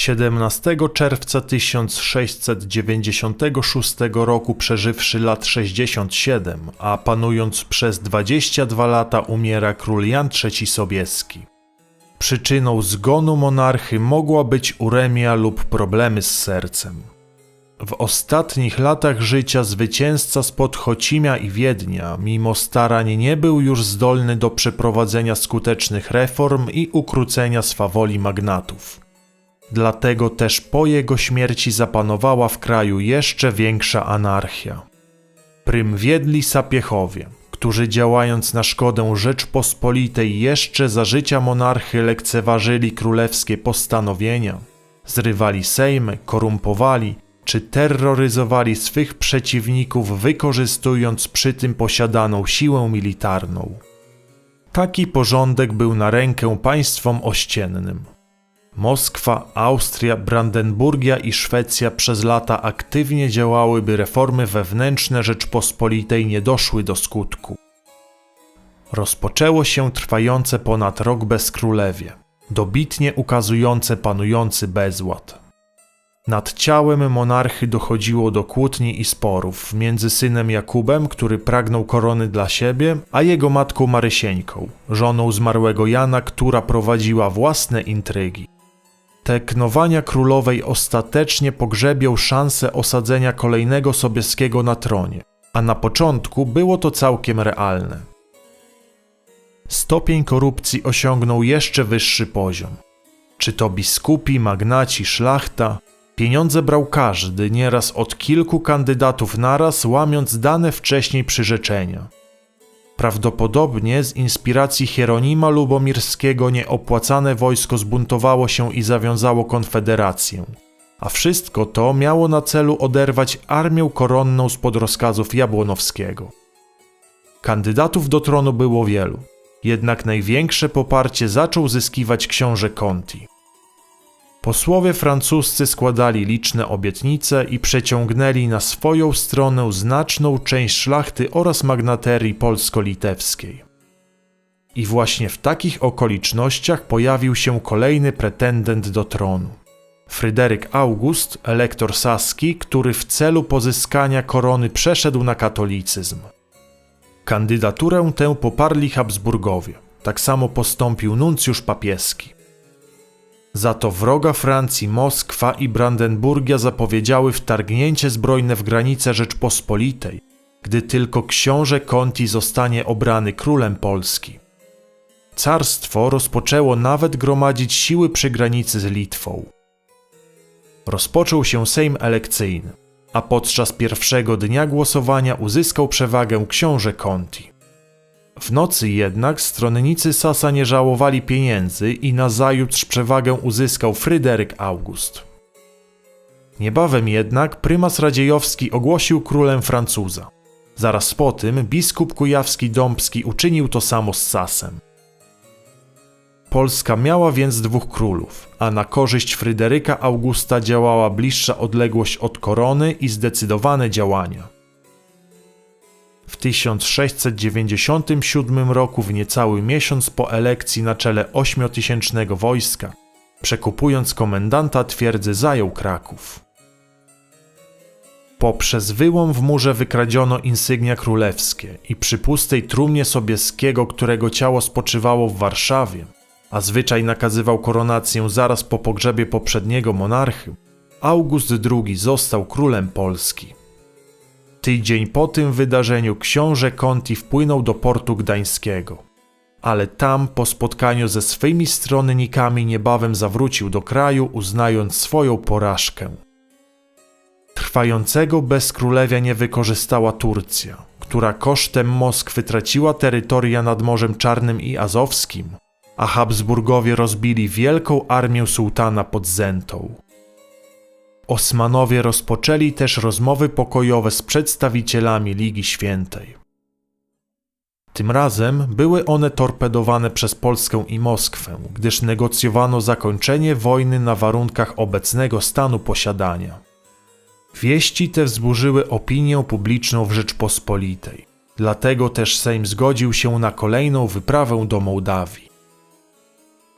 17 czerwca 1696 roku przeżywszy lat 67, a panując przez 22 lata umiera król Jan III Sobieski. Przyczyną zgonu monarchy mogła być uremia lub problemy z sercem. W ostatnich latach życia zwycięzca spod Chocimia i Wiednia, mimo starań, nie był już zdolny do przeprowadzenia skutecznych reform i ukrócenia swawoli magnatów. Dlatego też po jego śmierci zapanowała w kraju jeszcze większa anarchia. Prym wiedli sapiechowie, którzy działając na szkodę Rzeczpospolitej jeszcze za życia monarchy lekceważyli królewskie postanowienia, zrywali sejmy, korumpowali czy terroryzowali swych przeciwników, wykorzystując przy tym posiadaną siłę militarną. Taki porządek był na rękę państwom ościennym. Moskwa, Austria, Brandenburgia i Szwecja przez lata aktywnie działały, by reformy wewnętrzne Rzeczpospolitej nie doszły do skutku. Rozpoczęło się trwające ponad rok bezkrólewie, dobitnie ukazujące panujący bezład. Nad ciałem monarchy dochodziło do kłótni i sporów między synem Jakubem, który pragnął korony dla siebie, a jego matką Marysieńką, żoną zmarłego Jana, która prowadziła własne intrygi. Te knowania królowej ostatecznie pogrzebią szansę osadzenia kolejnego Sobieskiego na tronie, a na początku było to całkiem realne. Stopień korupcji osiągnął jeszcze wyższy poziom. Czy to biskupi, magnaci, szlachta, Pieniądze brał każdy, nieraz od kilku kandydatów naraz, łamiąc dane wcześniej przyrzeczenia. Prawdopodobnie z inspiracji Hieronima Lubomirskiego nieopłacane wojsko zbuntowało się i zawiązało konfederację. A wszystko to miało na celu oderwać armię koronną spod rozkazów Jabłonowskiego. Kandydatów do tronu było wielu, jednak największe poparcie zaczął zyskiwać książę Conti. Posłowie francuscy składali liczne obietnice i przeciągnęli na swoją stronę znaczną część szlachty oraz magnaterii polsko-litewskiej. I właśnie w takich okolicznościach pojawił się kolejny pretendent do tronu. Fryderyk August, elektor saski, który w celu pozyskania korony przeszedł na katolicyzm. Kandydaturę tę poparli Habsburgowie. Tak samo postąpił nuncjusz papieski. Za to wroga Francji Moskwa i Brandenburgia zapowiedziały wtargnięcie zbrojne w granice Rzeczpospolitej, gdy tylko książę Conti zostanie obrany królem Polski. Carstwo rozpoczęło nawet gromadzić siły przy granicy z Litwą. Rozpoczął się Sejm elekcyjny, a podczas pierwszego dnia głosowania uzyskał przewagę książę Conti. W nocy jednak stronnicy Sasa nie żałowali pieniędzy i nazajutrz przewagę uzyskał Fryderyk August. Niebawem jednak prymas Radziejowski ogłosił królem Francuza. Zaraz po tym biskup kujawski-dąbski uczynił to samo z Sasem. Polska miała więc dwóch królów, a na korzyść Fryderyka Augusta działała bliższa odległość od korony i zdecydowane działania. W 1697 roku, w niecały miesiąc po elekcji na czele ośmiotysięcznego wojska, przekupując komendanta twierdzy, zajął Kraków. Poprzez wyłom w murze wykradziono insygnia królewskie i przy pustej trumnie Sobieskiego, którego ciało spoczywało w Warszawie, a zwyczaj nakazywał koronację zaraz po pogrzebie poprzedniego monarchy, August II został królem Polski. Tydzień po tym wydarzeniu książę Conti wpłynął do portu gdańskiego. Ale tam po spotkaniu ze swymi stronnikami niebawem zawrócił do kraju, uznając swoją porażkę. Trwającego bezkrólewia nie wykorzystała Turcja, która kosztem Moskwy traciła terytoria nad Morzem Czarnym i Azowskim, a Habsburgowie rozbili wielką armię sułtana pod Zentą. Osmanowie rozpoczęli też rozmowy pokojowe z przedstawicielami Ligi Świętej. Tym razem były one torpedowane przez Polskę i Moskwę, gdyż negocjowano zakończenie wojny na warunkach obecnego stanu posiadania. Wieści te wzburzyły opinię publiczną w Rzeczpospolitej, dlatego też Sejm zgodził się na kolejną wyprawę do Mołdawii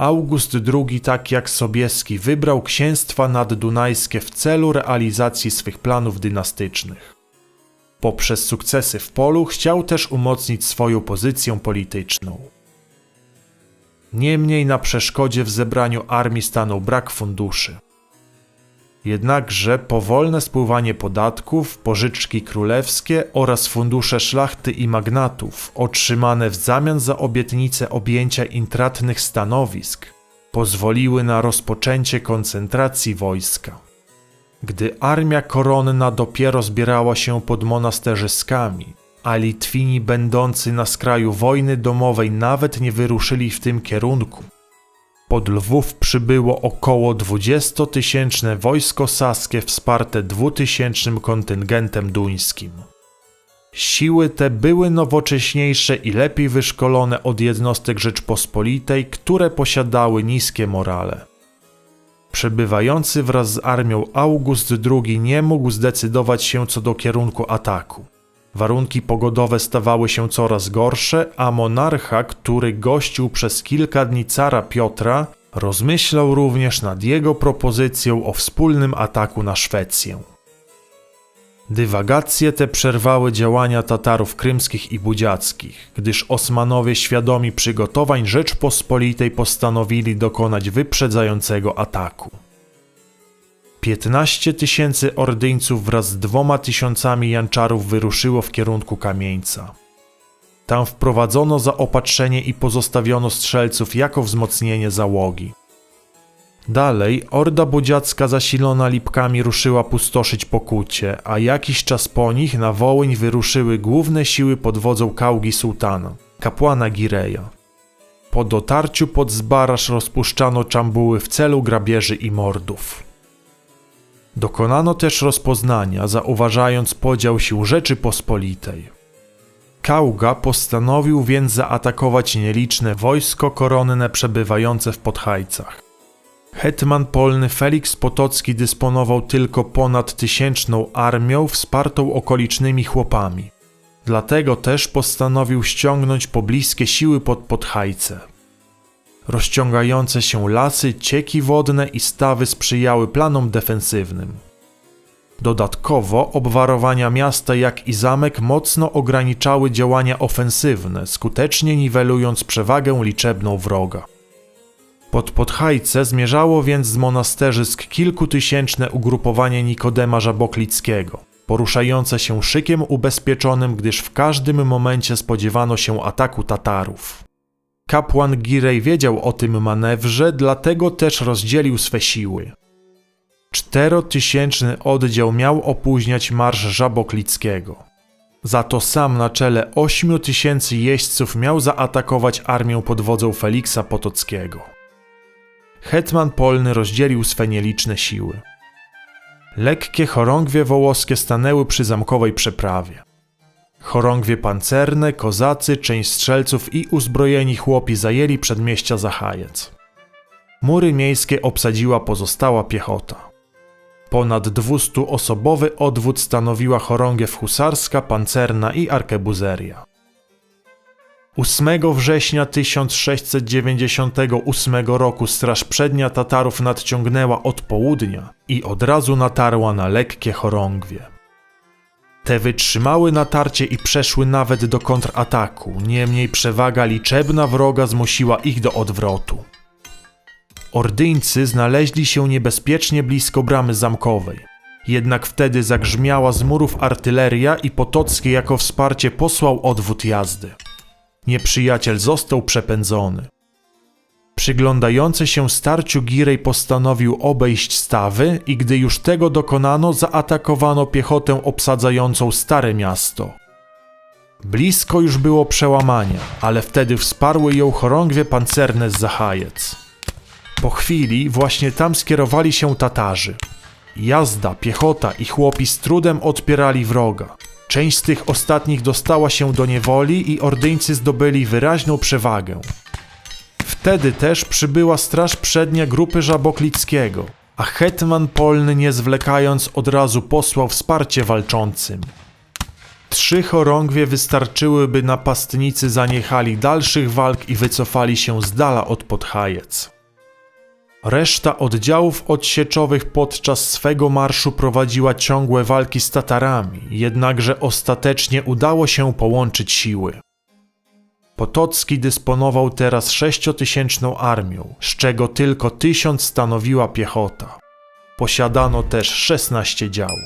August II, tak jak Sobieski, wybrał księstwa naddunajskie w celu realizacji swych planów dynastycznych. Poprzez sukcesy w polu chciał też umocnić swoją pozycję polityczną. Niemniej na przeszkodzie w zebraniu armii stanął brak funduszy. Jednakże powolne spływanie podatków, pożyczki królewskie oraz fundusze szlachty i magnatów, otrzymane w zamian za obietnicę objęcia intratnych stanowisk, pozwoliły na rozpoczęcie koncentracji wojska. Gdy armia koronna dopiero zbierała się pod monasterzyskami, a Litwini będący na skraju wojny domowej nawet nie wyruszyli w tym kierunku, pod Lwów przybyło około 20-tysięczne wojsko saskie wsparte dwutysięcznym kontyngentem duńskim. Siły te były nowocześniejsze i lepiej wyszkolone od jednostek Rzeczpospolitej, które posiadały niskie morale. Przebywający wraz z armią August II nie mógł zdecydować się co do kierunku ataku. Warunki pogodowe stawały się coraz gorsze, a monarcha, który gościł przez kilka dni cara Piotra, rozmyślał również nad jego propozycją o wspólnym ataku na Szwecję. Dywagacje te przerwały działania Tatarów krymskich i budziackich, gdyż Osmanowie świadomi przygotowań Rzeczpospolitej postanowili dokonać wyprzedzającego ataku. 15 tysięcy ordyńców wraz z dwoma tysiącami janczarów wyruszyło w kierunku kamieńca. Tam wprowadzono zaopatrzenie i pozostawiono strzelców jako wzmocnienie załogi. Dalej Orda Budziacka zasilona Lipkami ruszyła pustoszyć Pokucie, a jakiś czas po nich na Wołyń wyruszyły główne siły pod wodzą Kałgi Sułtana, kapłana Gireja. Po dotarciu pod Zbarasz rozpuszczano czambuły w celu grabieży i mordów. Dokonano też rozpoznania, zauważając podział sił Rzeczypospolitej. Kauga postanowił więc zaatakować nieliczne wojsko koronne przebywające w Podhajcach. Hetman polny Felix Potocki dysponował tylko ponad tysięczną armią wspartą okolicznymi chłopami. Dlatego też postanowił ściągnąć pobliskie siły pod Podhajce. Rozciągające się lasy, cieki wodne i stawy sprzyjały planom defensywnym. Dodatkowo obwarowania miasta jak i zamek mocno ograniczały działania ofensywne, skutecznie niwelując przewagę liczebną wroga. Pod Podhajce zmierzało więc z monasterzysk kilkutysięczne ugrupowanie Nikodema Żaboklickiego, poruszające się szykiem ubezpieczonym, gdyż w każdym momencie spodziewano się ataku Tatarów. Kapłan Girej wiedział o tym manewrze, dlatego też rozdzielił swe siły. Czterotysięczny oddział miał opóźniać marsz Żaboklickiego. Za to sam na czele ośmiu tysięcy jeźdźców miał zaatakować armię pod wodzą Feliksa Potockiego. Hetman polny rozdzielił swe nieliczne siły. Lekkie chorągwie wołoskie stanęły przy zamkowej przeprawie. Chorągwie pancerne, kozacy, część strzelców i uzbrojeni chłopi zajęli przedmieścia Zachajec. Mury miejskie obsadziła pozostała piechota. Ponad 200-osobowy odwód stanowiła chorągiew husarska, pancerna i arkebuzeria. 8 września 1698 roku Straż Przednia Tatarów nadciągnęła od południa i od razu natarła na lekkie chorągwie. Te wytrzymały natarcie i przeszły nawet do kontrataku, niemniej przewaga liczebna wroga zmusiła ich do odwrotu. Ordyńcy znaleźli się niebezpiecznie blisko bramy zamkowej. Jednak wtedy zagrzmiała z murów artyleria i Potocki jako wsparcie posłał odwód jazdy. Nieprzyjaciel został przepędzony. Przyglądający się starciu Girej postanowił obejść stawy i gdy już tego dokonano, zaatakowano piechotę obsadzającą stare miasto. Blisko już było przełamania, ale wtedy wsparły ją chorągwie pancerne z Zachajec. Po chwili właśnie tam skierowali się Tatarzy. Jazda, piechota i chłopi z trudem odpierali wroga. Część z tych ostatnich dostała się do niewoli i ordyńcy zdobyli wyraźną przewagę. Wtedy też przybyła straż przednia grupy Żaboklickiego, a hetman polny nie zwlekając od razu posłał wsparcie walczącym. Trzy chorągwie wystarczyłyby napastnicy zaniechali dalszych walk i wycofali się z dala od Podhajec. Reszta oddziałów odsieczowych podczas swego marszu prowadziła ciągłe walki z Tatarami, jednakże ostatecznie udało się połączyć siły. Potocki dysponował teraz sześciotysięczną armią, z czego tylko tysiąc stanowiła piechota. Posiadano też 16 dział.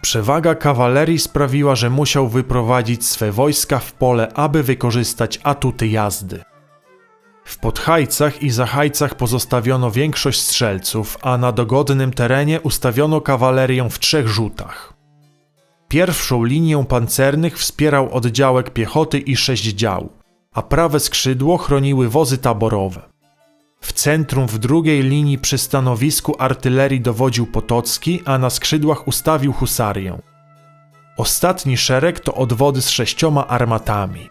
Przewaga kawalerii sprawiła, że musiał wyprowadzić swe wojska w pole, aby wykorzystać atuty jazdy. W Podhajcach i Zachajcach pozostawiono większość strzelców, a na dogodnym terenie ustawiono kawalerię w trzech rzutach. Pierwszą linię pancernych wspierał oddziałek piechoty i sześć dział, a prawe skrzydło chroniły wozy taborowe. W centrum w drugiej linii przy stanowisku artylerii dowodził Potocki, a na skrzydłach ustawił husarię. Ostatni szereg to odwody z sześcioma armatami.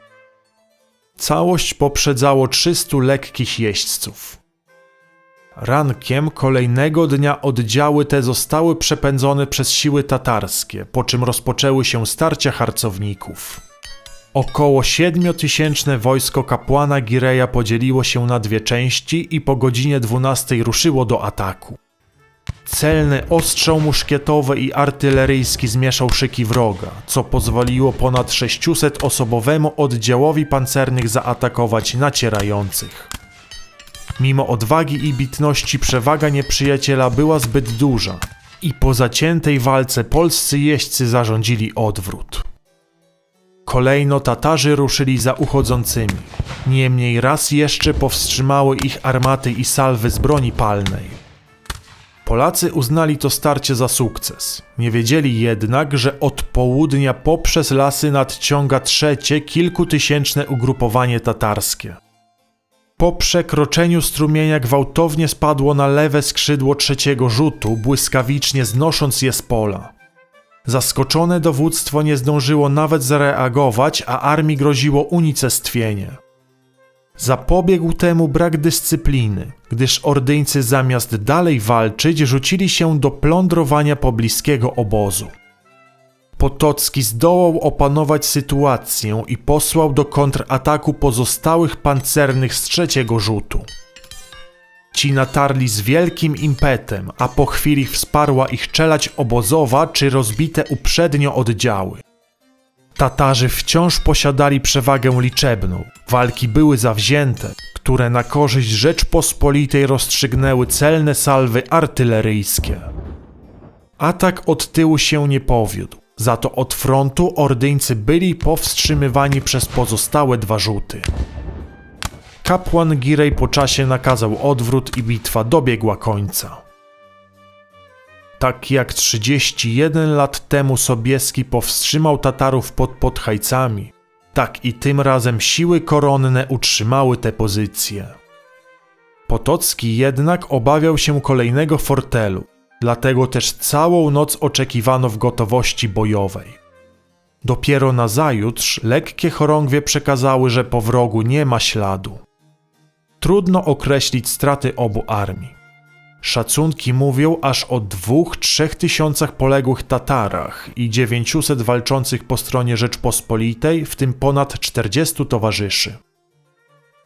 Całość poprzedzało 300 lekkich jeźdźców. Rankiem kolejnego dnia oddziały te zostały przepędzone przez siły tatarskie, po czym rozpoczęły się starcia harcowników. Około siedmiotysięczne wojsko kapłana Gireja podzieliło się na dwie części i po godzinie 12 ruszyło do ataku. Celny ostrzał muszkietowy i artyleryjski zmieszał szyki wroga, co pozwoliło ponad 600-osobowemu oddziałowi pancernych zaatakować nacierających. Mimo odwagi i bitności przewaga nieprzyjaciela była zbyt duża i po zaciętej walce polscy jeźdźcy zarządzili odwrót. Kolejno Tatarzy ruszyli za uchodzącymi. Niemniej raz jeszcze powstrzymały ich armaty i salwy z broni palnej. Polacy uznali to starcie za sukces. Nie wiedzieli jednak, że od południa poprzez lasy nadciąga trzecie kilkutysięczne ugrupowanie tatarskie. Po przekroczeniu strumienia gwałtownie spadło na lewe skrzydło trzeciego rzutu, błyskawicznie znosząc je z pola. Zaskoczone dowództwo nie zdążyło nawet zareagować, a armii groziło unicestwienie. Zapobiegł temu brak dyscypliny, gdyż Ordyńcy zamiast dalej walczyć, rzucili się do plądrowania pobliskiego obozu. Potocki zdołał opanować sytuację i posłał do kontrataku pozostałych pancernych z trzeciego rzutu. Ci natarli z wielkim impetem, a po chwili wsparła ich czelać obozowa czy rozbite uprzednio oddziały. Tatarzy wciąż posiadali przewagę liczebną. Walki były zawzięte, które na korzyść Rzeczpospolitej rozstrzygnęły celne salwy artyleryjskie. Atak od tyłu się nie powiódł, za to od frontu ordyńcy byli powstrzymywani przez pozostałe dwa rzuty. Kapłan Girej po czasie nakazał odwrót i bitwa dobiegła końca. Tak jak 31 lat temu Sobieski powstrzymał Tatarów pod Podhajcami, tak i tym razem siły koronne utrzymały te pozycje. Potocki jednak obawiał się kolejnego fortelu, dlatego też całą noc oczekiwano w gotowości bojowej. Dopiero nazajutrz lekkie chorągwie przekazały, że po wrogu nie ma śladu. Trudno określić straty obu armii. Szacunki mówią aż o dwóch, trzech tysiącach poległych Tatarach i dziewięciuset walczących po stronie Rzeczpospolitej, w tym ponad czterdziestu towarzyszy.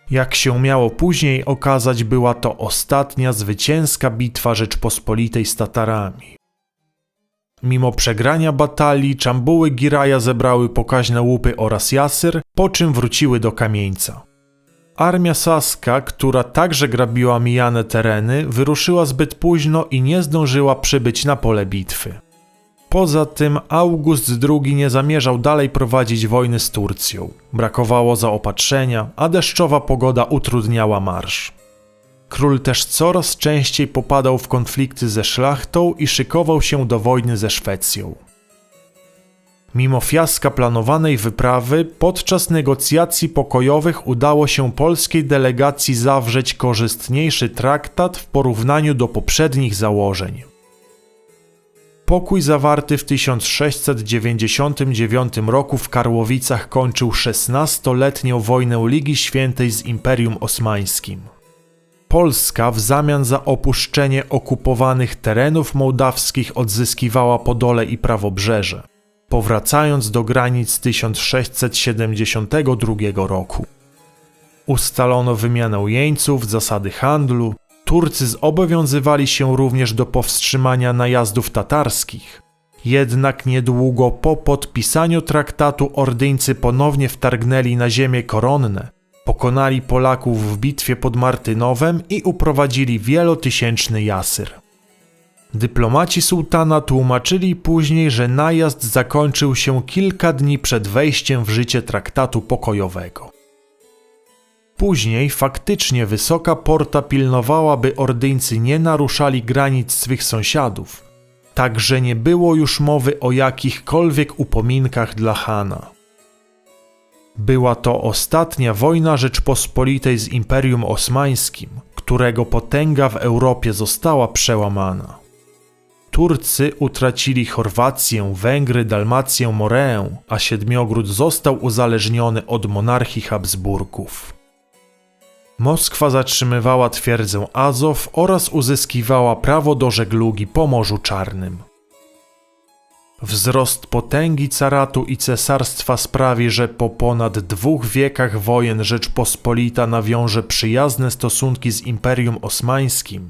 Jak się miało później okazać, była to ostatnia zwycięska bitwa Rzeczpospolitej z Tatarami. Mimo przegrania batalii, czambuły Giraja zebrały pokaźne łupy oraz jasyr, po czym wróciły do kamieńca. Armia saska, która także grabiła mijane tereny, wyruszyła zbyt późno i nie zdążyła przybyć na pole bitwy. Poza tym August II nie zamierzał dalej prowadzić wojny z Turcją. Brakowało zaopatrzenia, a deszczowa pogoda utrudniała marsz. Król też coraz częściej popadał w konflikty ze szlachtą i szykował się do wojny ze Szwecją. Mimo fiaska planowanej wyprawy, podczas negocjacji pokojowych udało się polskiej delegacji zawrzeć korzystniejszy traktat w porównaniu do poprzednich założeń. Pokój zawarty w 1699 roku w Karłowicach kończył 16-letnią wojnę Ligi Świętej z Imperium Osmańskim. Polska w zamian za opuszczenie okupowanych terenów mołdawskich odzyskiwała Podole i Prawobrzeże. Powracając do granic 1672 roku. Ustalono wymianę jeńców, zasady handlu. Turcy zobowiązywali się również do powstrzymania najazdów tatarskich. Jednak niedługo po podpisaniu traktatu Ordyńcy ponownie wtargnęli na ziemię koronne, pokonali Polaków w bitwie pod Martynowem i uprowadzili wielotysięczny jasyr. Dyplomaci sułtana tłumaczyli później, że najazd zakończył się kilka dni przed wejściem w życie traktatu pokojowego. Później faktycznie wysoka porta pilnowała, by ordyńcy nie naruszali granic swych sąsiadów, także nie było już mowy o jakichkolwiek upominkach dla Hana. Była to ostatnia wojna Rzeczpospolitej z Imperium Osmańskim, którego potęga w Europie została przełamana. Turcy utracili Chorwację, Węgry, Dalmację, Moreę, a Siedmiogród został uzależniony od monarchii Habsburgów. Moskwa zatrzymywała twierdzę Azow oraz uzyskiwała prawo do żeglugi po Morzu Czarnym. Wzrost potęgi caratu i cesarstwa sprawi, że po ponad dwóch wiekach wojen Rzeczpospolita nawiąże przyjazne stosunki z Imperium Osmańskim.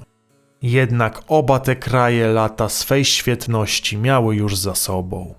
Jednak oba te kraje lata swej świetności miały już za sobą.